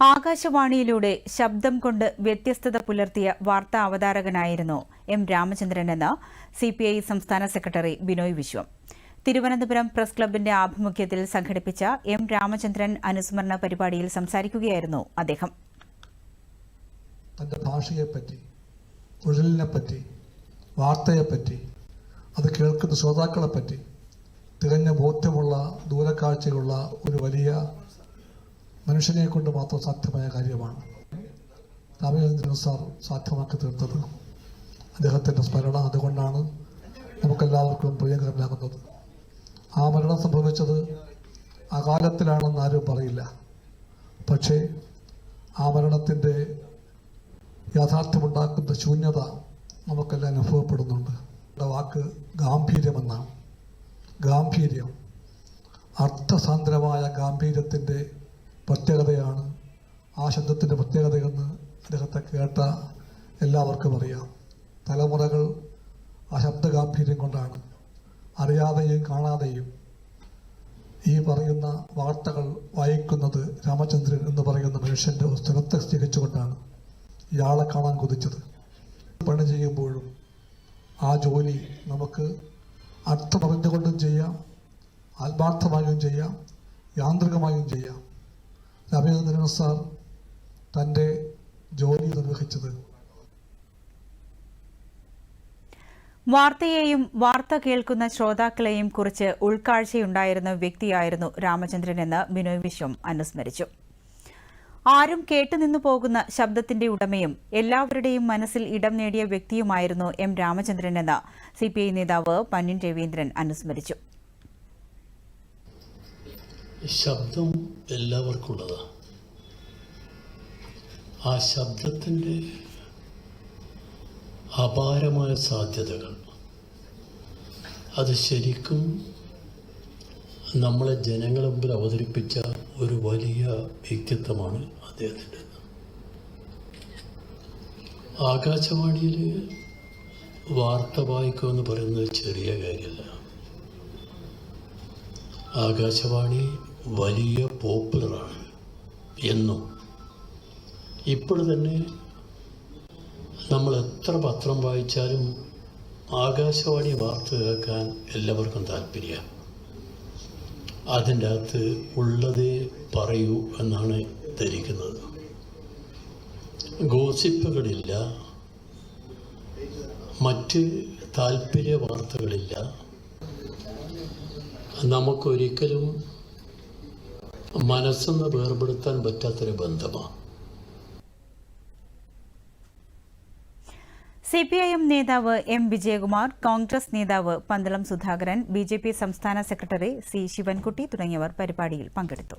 ആകാശവാണിയിലൂടെ ശബ്ദം കൊണ്ട് വ്യത്യസ്തത പുലർത്തിയ വാർത്താ അവതാരകനായിരുന്നു എം രാമചന്ദ്രൻ എന്ന് സിപിഐ സംസ്ഥാന സെക്രട്ടറി ബിനോയ് വിശ്വം. തിരുവനന്തപുരം പ്രസ് ക്ലബിന്റെ ആഭിമുഖ്യത്തിൽ സംഘടിപ്പിച്ച എം രാമചന്ദ്രൻ അനുസ്മരണ പരിപാടിയിൽ സംസാരിക്കുകയായിരുന്നു അദ്ദേഹം. തന്റെ ഭാഷയെപ്പറ്റി തൊഴിലിനെപ്പറ്റി വാർത്തയെപ്പറ്റി അത് കേൾക്കുന്ന ശ്രോതാക്കളെപ്പറ്റി തികഞ്ഞ ബോധ്യമുള്ള ദൂരക്കാഴ്ചയുള്ള ഒരു വലിയ മനുഷ്യനെ കൊണ്ട് മാത്രം സാധ്യമായ കാര്യമാണ്. രാമചന്ദ്രൻ സാർ സാധ്യമാക്കി തീർത്തത് അദ്ദേഹത്തിന്റെ സ്മരണ അതുകൊണ്ടാണ് നമുക്കെല്ലാവർക്കും പ്രിയങ്കരനാകുന്നത്. ആ മരണം സംഭവിച്ചത് അകാലത്തിലാണെന്ന് ആരും പറയില്ല. പക്ഷേ ആ മരണത്തിന്റെ യാഥാർത്ഥ്യമുണ്ടാക്കുന്ന ശൂന്യത നമുക്കെല്ലാം അനുഭവപ്പെടുന്നുണ്ട്. എന്റെ വാക്ക് ഗാംഭീര്യമെന്നാണ്. ഗാംഭീര്യം അർത്ഥസാന്ദ്രമായ ഗാംഭീര്യത്തിന്റെ പ്രത്യേകതയാണ്. ആ ശബ്ദത്തിന്റെ പ്രത്യേകതയെന്ന് അദ്ദേഹത്തെ കേട്ട എല്ലാവർക്കും അറിയാം. തലമുറകൾ ആ ശബ്ദ ഗാംഭീര്യം കൊണ്ടാണ് അറിയാതെയും കാണാതെയും ഈ പറയുന്ന വാർത്തകൾ വായിക്കുന്നത് രാമചന്ദ്രൻ എന്ന് പറയുന്ന മനുഷ്യന്റെ സ്ഥലത്തെ സ്നേഹിച്ചുകൊണ്ടാണ് ഇയാളെ കാണാൻ കൊതിച്ചത്. പണി ചെയ്യുമ്പോഴും ആ ജോലി നമുക്ക് അർത്ഥമറിഞ്ഞുകൊണ്ടും ചെയ്യാം ആത്മാർത്ഥമായും ചെയ്യാം യാന്ത്രികമായും ചെയ്യാം. രവീന്ദ്രനാഥ് സാർ. തന്റെ ജോലി നിർവഹിച്ചത്. വാർത്തയെയും വാർത്ത കേൾക്കുന്ന ശ്രോതാക്കളെയും കുറിച്ച് ഉൾക്കാഴ്ചയുണ്ടായിരുന്ന വ്യക്തിയായിരുന്നു രാമചന്ദ്രനെന്ന് ബിനോയ് വിശ്വം അനുസ്മരിച്ചു. ആരും കേട്ടുനിന്നു പോകുന്ന ശബ്ദത്തിന്റെ ഉടമയും എല്ലാവരുടെയും മനസ്സിൽ ഇടം നേടിയ വ്യക്തിയുമായിരുന്നു എം രാമചന്ദ്രനെന്ന് സിപിഐ നേതാവ് പന്നിൻ രവീന്ദ്രൻ അനുസ്മരിച്ചു. ശബ്ദം എല്ലാവർക്കുള്ളതാണ് ആ ശബ്ദത്തിന്റെ അപാരമായ സാധ്യതകൾ. അത് ശരിക്കും നമ്മളെ ജനങ്ങളെ മുമ്പിൽ അവതരിപ്പിച്ച ഒരു വലിയ വ്യക്തിത്വമാണ് അദ്ദേഹത്തിന്റെ. ആകാശവാണിയിൽ വാർത്ത വായിക്കുക എന്ന് പറയുന്നത് ചെറിയ കാര്യമല്ല. ആകാശവാണി വലിയ പോപ്പുലറാണ് എന്നും. ഇപ്പോൾ തന്നെ നമ്മൾ എത്ര പത്രം വായിച്ചാലും ആകാശവാണി വാർത്ത കേൾക്കാൻ എല്ലാവർക്കും താല്പര്യമാണ് അതിന്റെ അകത്ത് ഉള്ളതേ പറയൂ എന്നാണ് ധരിക്കുന്നത്. ഗോസിപ്പുകളില്ല. മറ്റ് താല്പര്യ വാർത്തകളില്ല. നമുക്കൊരിക്കലും മനസ്സെന്ന് വേർപെടുത്താൻ പറ്റാത്തൊരു ബന്ധമാണ്. സി പി ഐ എം നേതാവ് എം വിജയകുമാർ കോൺഗ്രസ് നേതാവ് Pandalam Sudhakaran B J P സംസ്ഥാന സെക്രട്ടറി സി ശിവൻകുട്ടി തുടങ്ങിയവർ പരിപാടിയിൽ പങ്കെടുത്തു.